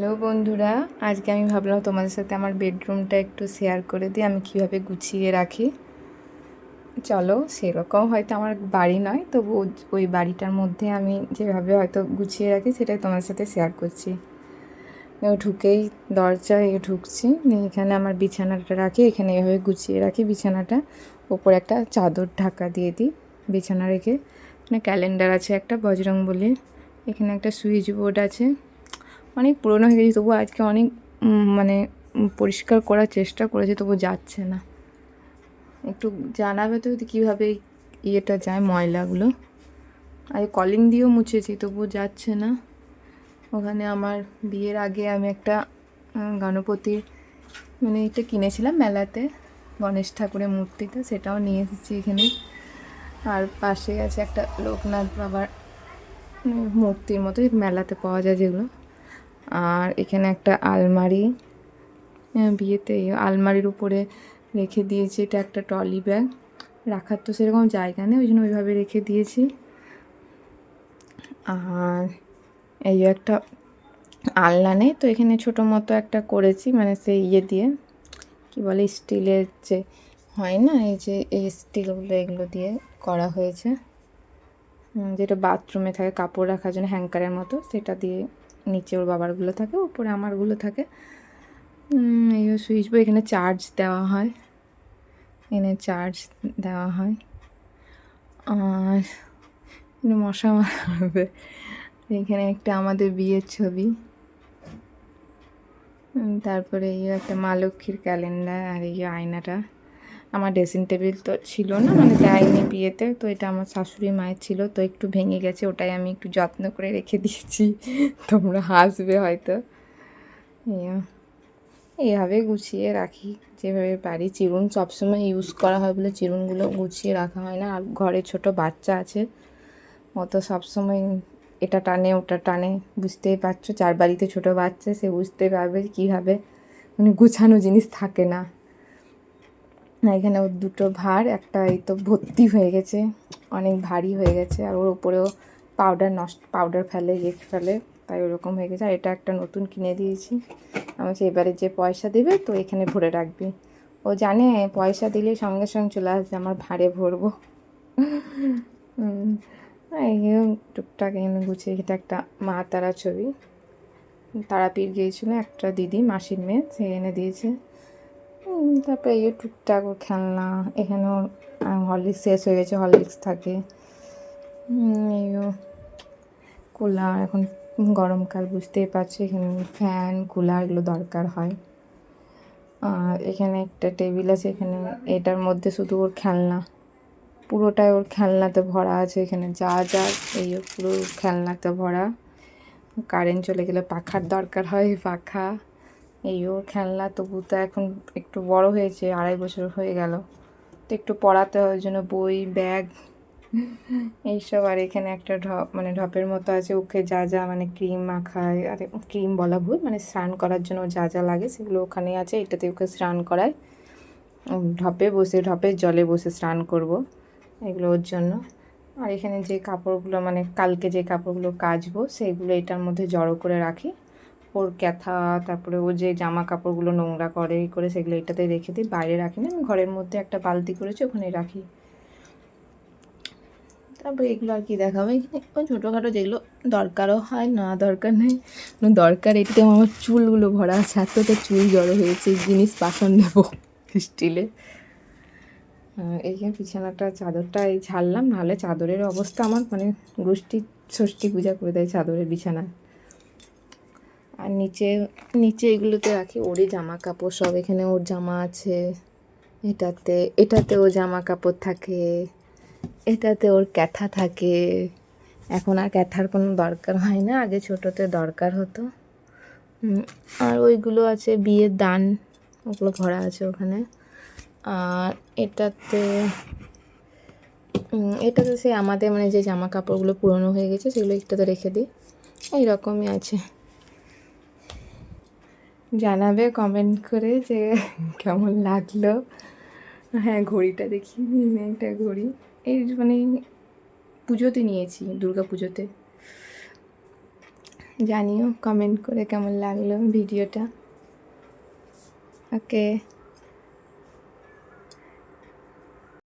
Hello বন্ধুরা, আজকে আমি ভাবলাম তোমাদের সাথে আমার বেডরুমটা একটু শেয়ার করে দিই, আমি কীভাবে গুছিয়ে রাখি। চলো সেরকম হয়তো আমার বাড়ি নয়, তবু ওই বাড়িটার মধ্যে আমি যেভাবে হয়তো গুছিয়ে রাখি সেটাই তোমাদের সাথে শেয়ার করছি। ঢুকেই দরজায় ঢুকছি এখানে আমার বিছানাটা রাখি, এখানে এভাবে গুছিয়ে রাখি বিছানাটা। ওপরে একটা চাদর ঢাকা দিয়ে দিই বিছানা রেখে। এখানে ক্যালেন্ডার আছে একটা বজরং বলি এখানে একটা সুইচ বোর্ড আছে। অনেক পুরনো হয়ে গেছে তবু আজকে অনেক মানে পরিষ্কার করার চেষ্টা করেছে তবু যাচ্ছে না। একটু জানাবে তো কীভাবে ইয়েটা যায় ময়লাগুলো। আর কলিং দিয়েও মুছেছি তবু যাচ্ছে না। ওখানে আমার বিয়ের আগে আমি একটা গণপতির মানে এটা কিনেছিলাম মেলাতে, গণেশ ঠাকুরের মূর্তিটা, সেটাও নিয়ে এসেছি এখানে। আর পাশে আছে একটা লোকনাথ বাবার মূর্তির মতো, মেলাতে পাওয়া যায় যেগুলো। আর এখানে একটা আলমারি। আহ, বিয়েতে আলমারির উপরে রেখে দিয়েছি এটা একটা ট্রলি ব্যাগ। রাখার তো সেরকম জায়গা নেই ওই জন্য ওইভাবে রেখে দিয়েছি। আর এই একটা আলনা নেই তো এখানে ছোটো মতো একটা করেছি মানে সেই ইয়ে দিয়ে। কি বলে স্টিলের যে হয় না এই যে এই স্টিলগুলো এগুলো দিয়ে করা হয়েছে। যেটা বাথরুমে থাকে কাপড় রাখার জন্য হ্যাঙ্কারের মতো সেটা দিয়ে নিচে ওর বাবারগুলো থাকে উপরে আমারগুলো থাকে। এই সুইচ বোর্ড এখানে চার্জ দেওয়া হয়। এখানে চার্জ দেওয়া হয়। আর মশা মারবে। এখানে একটা আমাদের বিয়ের ছবি। তারপরে এই একটা মা লক্ষ্মীর ক্যালেন্ডার আর এই আয়নাটা। আমার ড্রেসিং টেবিল তো ছিল না মানে দেয়নি বিয়েতে, তো এটা আমার শাশুড়ি মায়ের ছিল, তো একটু ভেঙে গেছে, ওটাই আমি একটু যত্ন করে রেখে দিয়েছি। তোমরা হাসবে হয়তো। এই- এইভাবে গুছিয়ে রাখি, যেভাবে পারি। চিরুন সবসময় ইউজ করা হয় বলে চিরুনগুলো গুছিয়ে রাখা হয় না। আর ঘরে ছোট বাচ্চা আছে অত সবসময় এটা টানে, ওটা টানে, বুঝতেই পারছ? চার বাড়িতে ছোট বাচ্চা, সে বুঝতে পারবে কীভাবে। মানে গুছানো জিনিস থাকে না। এখানে ওর দুটো ভার, একটা এই তো ভর্তি হয়ে গেছে, অনেক ভারী হয়ে গেছে, আর ওর উপরেও পাউডার নষ্ট পাউডার ফেলে ইয়ে ফেলে, তাই ওরকম হয়ে গেছে, আর এটা একটা নতুন কিনে দিয়েছি, আমি বলছি এবারে যে পয়সা দেবে তো এখানে ভরে রাখবি। ও জানে পয়সা দিলে সঙ্গে সঙ্গে চলে আসবে, আমার ভাঁড়ে ভরবো। টুকটাক এনে গুছিয়ে, এটা একটা মা তারা ছবি। তারাপীঠ গিয়েছিল, একটা দিদি, মাসির মেয়ে, সে এনে দিয়েছে। তারপরে এই টুকটাক ওর খেলনা এখানেও হরলিক্স শেষ হয়ে গেছে হরলিক্স থাকে। উম, এই ও কুলার এখন গরমকাল বুঝতেই পারছি এখানে ফ্যান কুলার এগুলো দরকার হয়। আর এখানে একটা টেবিল আছে এখানে এটার মধ্যে শুধু ওর খেলনা। পুরোটাই ওর খেলনাতে ভরা আছে এখানে যা যা এই পুরো খেলনাতে ভরা। কারেন্ট চলে গেলে পাখার দরকার হয় পাখা। এই ওর খেলনা তবু তো এখন একটু বড় হয়েছে, আড়াই বছর হয়ে গেল। তো একটু পড়াতে ওই জন্য বই, ব্যাগ, এইসব আর এখানে একটা ঢপ মানে ঢপের মতো আছে। ওকে যা যা মানে ক্রিম মাখায়, আর ক্রিম বলা ভুল মানে স্নান করার জন্য যা যা লাগে সেগুলো ওখানে আছে, এটাতে ওকে স্নান করায়। ঢপে বসে ঢপের জলে বসে স্নান করব এগুলো ওর জন্য। আর এখানে যে কাপড়গুলো মানে কালকে যে কাপড়গুলো কাচবো, সেগুলো এটার মধ্যে জড়ো করে রাখি। ওর ক্যাথা, তারপরে ও যে জামা কাপড়গুলো নোংরা করে, এই করে সেগুলো এটাতে রেখে দিই, বাইরে রাখি না। আমি ঘরের মধ্যে একটা বালতি করেছি, ওখানে রাখি। তারপরে এগুলো আর কি দেখাবো। এখানে ছোটোখাটো যেগুলো দরকারও হয়, না দরকার নেই দরকার এটাতে আমার চুলগুলো ভরা আছে, এতটা চুল জড়ো হয়েছে জিনিস বাসন নেব স্টিলে। এই যে বিছানাটা, চাদরটা এই ছাড়লাম, নাহলে চাদরের অবস্থা আমার মানে গোষ্ঠী ষষ্ঠী পূজা করে দেয় চাদরের বিছানা আর নিচে নিচে এগুলোতে রাখি। ওরই জামা কাপড় সব এখানে ওর জামা আছে। এটাতে এটাতে ও জামা কাপড় থাকে। এটাতে ওর ক্যাথা থাকে। এখন আর ক্যাথার কোনো দরকার হয় না। আগে ছোটোতে দরকার হতো। আর ওইগুলো আছে, বিয়ের দান। ওগুলো ভরা আছে ওখানে। আর এটাতে এটাতে সে আমাদের মানে যে জামা কাপড়গুলো পুরনো হয়ে গেছে, সেগুলো একটাতে রেখে দিই। এইরকমই আছে। জানাবে কমেন্ট করে যে কেমন লাগল। হ্যাঁ ঘড়িটা দেখি একটা ঘড়ি। এই মানে পুজোতে নিয়েছি, দুর্গা পুজোতে। জানিও কমেন্ট করে কেমন লাগল ভিডিওটা। ওকে